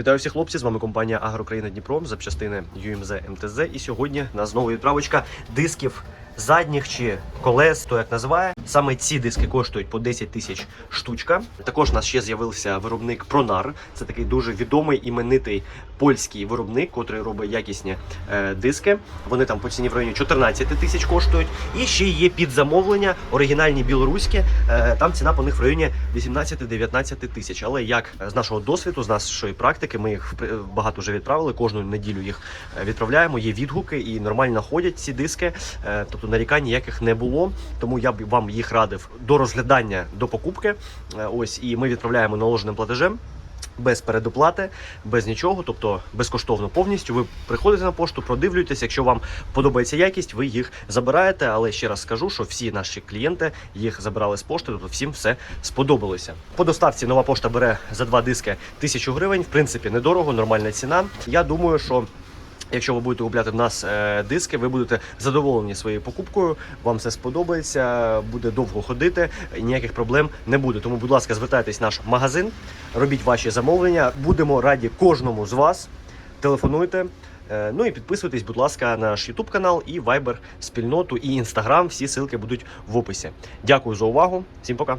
Вітаю всіх хлопці! З вами компанія Агрокраїна Дніпро, запчастини ЮМЗ МТЗ. І сьогодні у нас знову відправочка дисків задніх чи колес, то як називає. Саме ці диски коштують по 10 тисяч штучка. Також у нас ще з'явився виробник Пронар. Це такий дуже відомий іменитий польський виробник, котрий робить якісні е, диски. Вони там по ціні в районі 14 тисяч коштують. І ще є під замовлення оригінальні білоруські. Е, там ціна по них в районі 18-19 тисяч. Але як з нашого досвіду, з нашої практики, ми їх багато вже відправили. Кожну неділю їх е, відправляємо. Є відгуки і нормально ходять ці диски. Е, Тобто нарікань ніяких не було. Тому я б вам їх радив до розглядання до покупки. Е, Ось і ми відправляємо наложеним платежем. Без передоплати, без нічого, тобто безкоштовно повністю. Ви приходите на пошту, продивлюєтесь. Якщо вам подобається якість, ви їх забираєте. Але ще раз скажу, що всі наші клієнти їх забирали з пошти, тобто всім все сподобалося. По доставці нова пошта бере за два диски тисячу гривень. В принципі, недорого, нормальна ціна. Я думаю, що. Якщо ви будете купляти в нас е, диски, ви будете задоволені своєю покупкою. Вам все сподобається, буде довго ходити, ніяких проблем не буде. Тому, будь ласка, звертайтесь в наш магазин, робіть ваші замовлення. Будемо раді кожному з вас. Телефонуйте. Е, Ну і підписуйтесь, будь ласка, на наш YouTube канал і Viber спільноту, і Instagram. Всі ссылки будуть в описі. Дякую за увагу. Всім пока.